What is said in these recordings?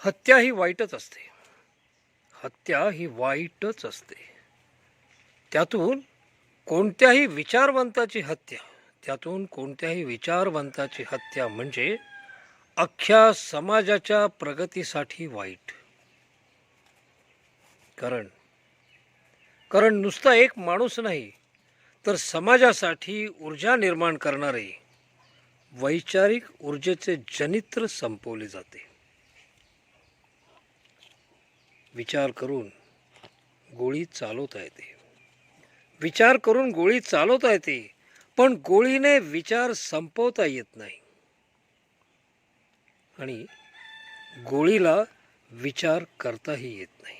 हत्या ही वाईटच असते. हत्या ही वाईटच असते. त्यातून कोणत्याही विचारवंताची हत्या त्यातून कोणत्याही विचारवंताची हत्या म्हणजे अख्ख्या समाजाच्या प्रगतीसाठी वाईट. कारण कारण नुसता एक माणूस नाही तर समाजासाठी ऊर्जा निर्माण करणारे वैचारिक ऊर्जेचे जनित्र संपवले जाते. विचार करून गोळी चालवता येते. विचार करून गोळी चालवता येते पण गोळीने विचार संपवता येत नाही. आणि गोळीला विचार करताही येत नाही.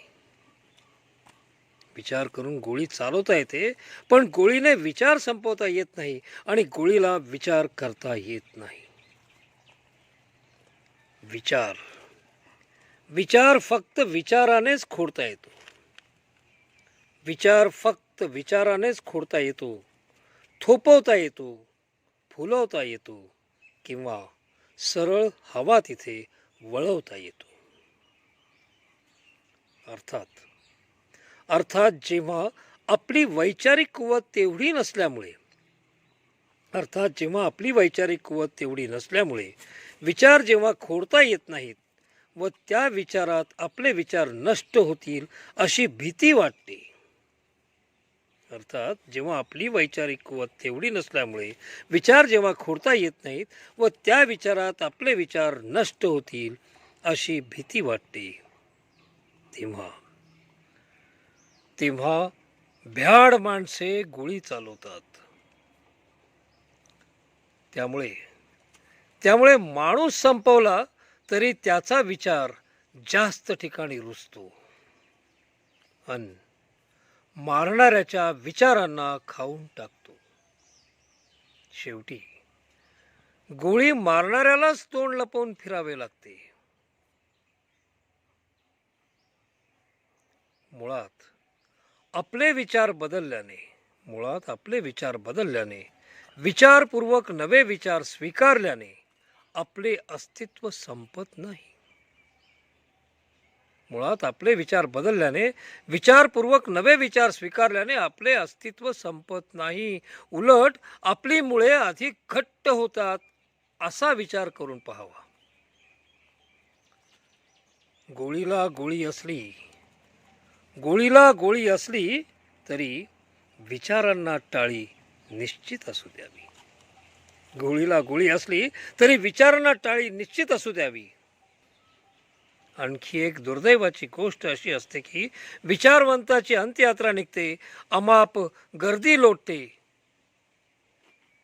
विचार करून गोळी चालवता येते पण गोळीने विचार संपवता येत नाही आणि गोळीला विचार करता येत नाही. विचार विचार फक्त विचारानेच खोडता येतो. विचार फक्त विचारानेच खोडता येतो. थोपवता येतो. फुलवता येतो. किंवा सरळ हवा तिथे वळवता येतो. अर्थात अर्थात जेव्हा आपली वैचारिक कुवत तेवढी नसल्यामुळे अर्थात जेव्हा आपली वैचारिक कुवत तेवढी नसल्यामुळे विचार जेव्हा खोडता येत नाहीत व त्या विचारात आपले विचार नष्ट होतील अशी भीती वाटते. अर्थात जेव्हा आपली वैचारिक कुवत तेवढी नसल्यामुळे विचार जेव्हा खोडता येत नाहीत व त्या विचारात आपले विचार नष्ट होतील अशी भीती वाटते. तेव्हा तेव्हा भ्याड माणसे गोळी चालवतात. त्यामुळे त्यामुळे माणूस संपवला तरी त्याचा विचार जास्त ठिकाणी रुजतो अन मारणाऱ्याच्या विचारांना खाऊन टाकतो. शेवटी गोळी मारणाऱ्यालाच तोंड लपवून फिरावे लागते. मुळात आपले विचार बदलल्याने मुळात आपले विचार बदलल्याने विचारपूर्वक नवे विचार स्वीकारल्याने आपले अस्तित्व संपत नाही. मुळात आपले विचार बदलल्याने विचारपूर्वक नवे विचार स्वीकारल्याने आपले अस्तित्व संपत नाही. उलट आपली मुळे अधिक घट्ट होतात असा विचार करून पाहावा. गोळीला गोळी असली गोळीला गोळी असली तरी विचारांना टाळी निश्चित असू द्यावी. गोळीला गोळी असली तरी विचारांना टाळी निश्चित असू द्यावी. आणखी एक दुर्दैवाची गोष्ट अशी असते की विचारवंताची अंत्ययात्रा निघते अमाप गर्दी लोटते.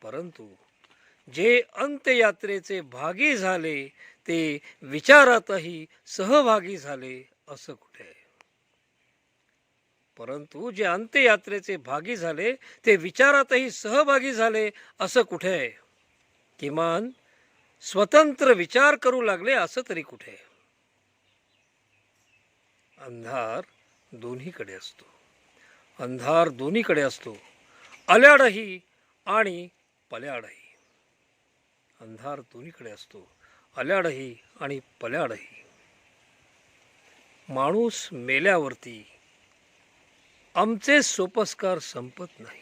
परंतु जे अंत्ययात्रेचे भागी झाले ते विचारातही सहभागी झाले असं कुठे? आहे परंतु जे अंत्ययात्रेचे भागी झाले ते विचारातही सहभागी झाले असं कुठे? आहे किमान स्वतंत्र विचार करू लागले असं तरी कुठे? अंधार दोन्हीकडे असतो. अंधार दोन्हीकडे असतो. अल्याडही आणि पल्याडही अंधार दोन्हीकडे असतो. अल्याडही आणि पल्याडही माणूस मेल्यावरती आमचे सोपस्कार संपत नाही.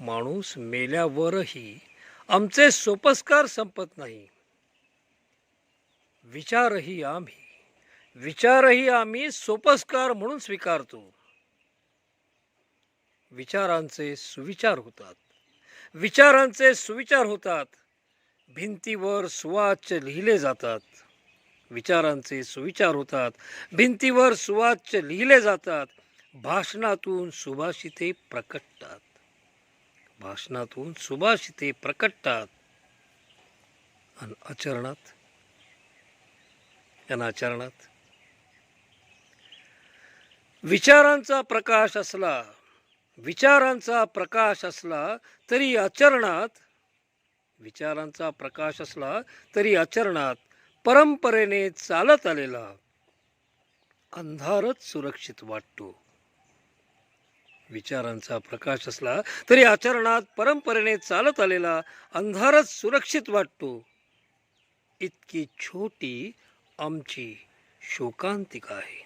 माणूस मेल्यावरही आमचे सोपस्कार संपत नाही. विचारही आम्ही विचारही आम्ही सोपस्कार म्हणून स्वीकारतो. विचारांचे सुविचार होतात. विचारांचे सुविचार होतात. भिंतीवर सुवाच्य लिहिले जातात. विचारांचे सुविचार होतात. भिंतीवर सुवाच्य लिहिले जातात. भाषणातून सुभाषिते प्रकटतात. भाषणातून सुभाषिते प्रकटतात. आणि आचरणात आणि आचरणात. विचारांचा प्रकाश असला विचारांचा प्रकाश असला तरी आचरणात विचारांचा प्रकाश असला तरी आचरणात परंपरेने चालत आलेला अंधारच सुरक्षित वाटतो. विचारांचा प्रकाश असला तरी आचरणात परंपरेने चालत आलेला अंधारच सुरक्षित वाटतो. इतकी छोटी आमची शोकांतिका आहे.